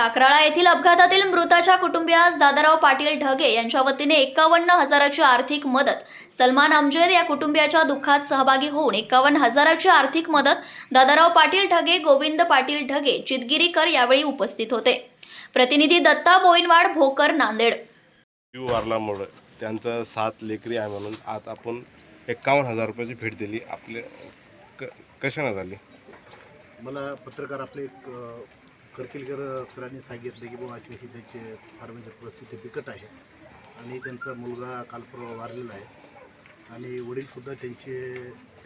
टाकराळा येथील अपघातातील मृताच्या कुटुंबियास दादाराव पाटील ढगे यांच्या वतीने एकावन्न हजाराची आर्थिक मदत सलमान अमजेद या कुटुंबियाच्या दुःखात सहभागी होऊन एकावन्न हजाराची आर्थिक मदत दादाराव पाटील ढगे गोविंद पाटील ढगे चितगिरीकर यावेळी उपस्थित होते. प्रतिनिधी दत्ता बोईनवाड भोकर नांदेड. जीव वारल्यामुळं त्यांचं सात लेकरी आहे म्हणून आज आपण एकावन्न हजार रुपयाची भेट दिली. आपले क कशानं झाली? मला पत्रकार आपले एक करकिलकर सरांनी सांगितले की बाबा अशी अशी त्यांची फार्मेची परिस्थिती बिकट आहे आणि त्यांचा मुलगा काल परवा वारलेला आहे. आणि वडीलसुद्धा त्यांचे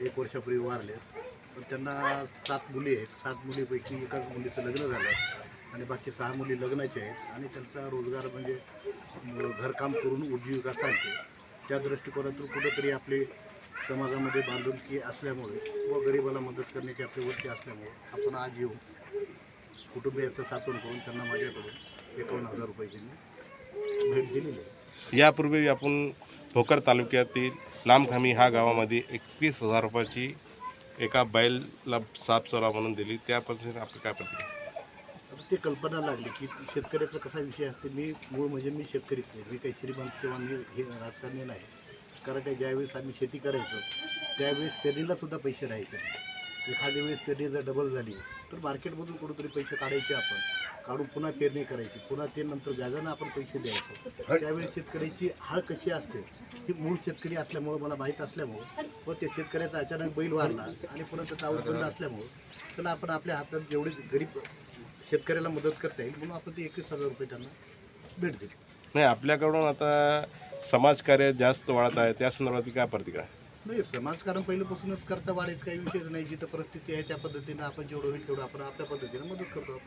एक वर्षापूर्वी वारले. पण त्यांना सात मुली आहेत. सात मुलीपैकी एकाच मुलीचं लग्न झालं आणि बाकी सहा मुली लग्नाचे आहेत. आणि त्यांचा रोजगार म्हणजे घरकाम करून उज्जीविका चालते त्या दृष्टिकोनातून कुठंतरी आपली समाजामध्ये बांधिलकी असल्यामुळे व गरिबाला मदत करण्याची आपली वृत्ती असल्यामुळे आपण आज येऊन कुटुंबियाचं साथून करून त्यांना माझ्याकडून एकावन्न हजार रुपयाची मी भेट दिलेली आहे. यापूर्वी आपण भोकर तालुक्यातील नामखामी ह्या गावामध्ये एकतीस हजार रुपयाची एका बैलला साप चोरा म्हणून दिली. त्या पद्धतीने आपली काय प्रतिक्रिया? आता ते कल्पना लागली की शेतकऱ्याचा कसा विषय असते? मी मूळ म्हणजे मी शेतकरीच आहे. मी काही श्रीमंत किंवा मी हे राजकारणी नाही. कारण का ज्यावेळेस आम्ही शेती करायचो त्यावेळेस पेरणीला सुद्धा पैसे राहायचे. नाही. एखाद्या वेळेस पेरणी जर डबल झाली तर मार्केटमधून कुठेतरी पैसे काढायचे आपण. काढून पुन्हा पेरणी करायची. पुन्हा ते नंतर व्याजानं आपण पैसे द्यायचे. त्यावेळी शेतकऱ्याची हाळ कशी असते? ही मूळ शेतकरी असल्यामुळं मला माहीत असल्यामुळं व ते शेतकऱ्याचा अचानक बैल वारला आणि पुन्हा त्याचा आवड असल्यामुळं त्यांना आपण आपल्या हातात जेवढी गरीब शेतकऱ्याला मदत करता येईल म्हणून आपण ते एकवीस हजार रुपये त्यांना भेट दिली. नाही आपल्याकडून आता समाजकार्य जास्त वाढत आहे त्या संदर्भात काय प्रतिक्रिया? नाही समाजकारण पहिल्यापासूनच करता वाढायचं काही विषयच नाही. जिथं परिस्थिती आहे त्या पद्धतीनं आपण जेवढं होईल तेवढं आपण आपल्या पद्धतीनं मदत करतो.